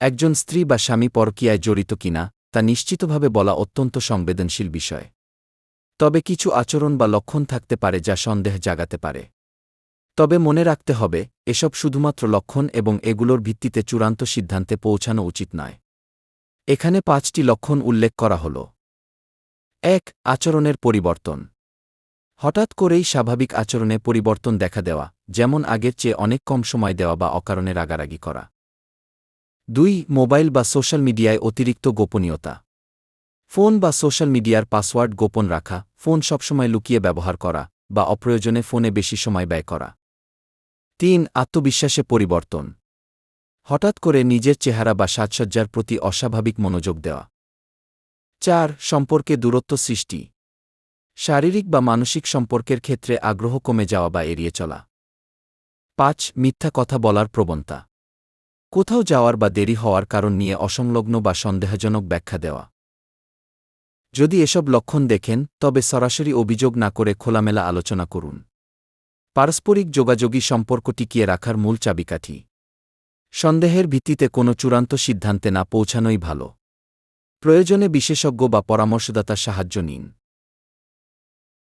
একজন স্ত্রী বা স্বামী পরকীয়ায় জড়িত কিনা, তা নিশ্চিতভাবে বলা অত্যন্ত সংবেদনশীল বিষয়। তবে কিছু আচরণ বা লক্ষণ থাকতে পারে যা সন্দেহ জাগাতে পারে। তবে মনে রাখতে হবে, এসব শুধুমাত্র লক্ষণ এবং এগুলোর ভিত্তিতে চূড়ান্ত সিদ্ধান্তে পৌঁছানো উচিত নয়। এখানে পাঁচটি লক্ষণ উল্লেখ করা হল। এক, আচরণের পরিবর্তন। হঠাৎ করেই স্বাভাবিক আচরণে পরিবর্তন দেখা দেওয়া, যেমন আগের চেয়ে অনেক কম সময় দেওয়া বা অকারণে রাগারাগি করা। দুই, মোবাইল বা সোশ্যাল মিডিয়ায় অতিরিক্ত গোপনীয়তা। ফোন বা সোশ্যাল মিডিয়ার পাসওয়ার্ড গোপন রাখা, ফোন সবসময় লুকিয়ে ব্যবহার করা বা অপ্রয়োজনে ফোনে বেশি সময় ব্যয় করা। তিন, আত্মবিশ্বাসে পরিবর্তন। হঠাৎ করে নিজের চেহারা বা সাজসজ্জার প্রতি অস্বাভাবিক মনোযোগ দেওয়া। চার, সম্পর্কে দূরত্ব সৃষ্টি। শারীরিক বা মানসিক সম্পর্কের ক্ষেত্রে আগ্রহ কমে যাওয়া বা এড়িয়ে চলা। পাঁচ, মিথ্যা কথা বলার প্রবণতা। কোথাও যাওয়ার বা দেরি হওয়ার কারণ নিয়ে অসংলগ্ন বা সন্দেহজনক ব্যাখ্যা দেওয়া। যদি এসব লক্ষণ দেখেন, তবে সরাসরি অভিযোগ না করে খোলামেলা আলোচনা করুন। পারস্পরিক যোগাযোগী সম্পর্ক টিকিয়ে রাখার মূল চাবিকাঠি। সন্দেহের ভিত্তিতে কোনো চূড়ান্ত সিদ্ধান্তে না পৌঁছানোই ভালো। প্রয়োজনে বিশেষজ্ঞ বা পরামর্শদাতার সাহায্য নিন।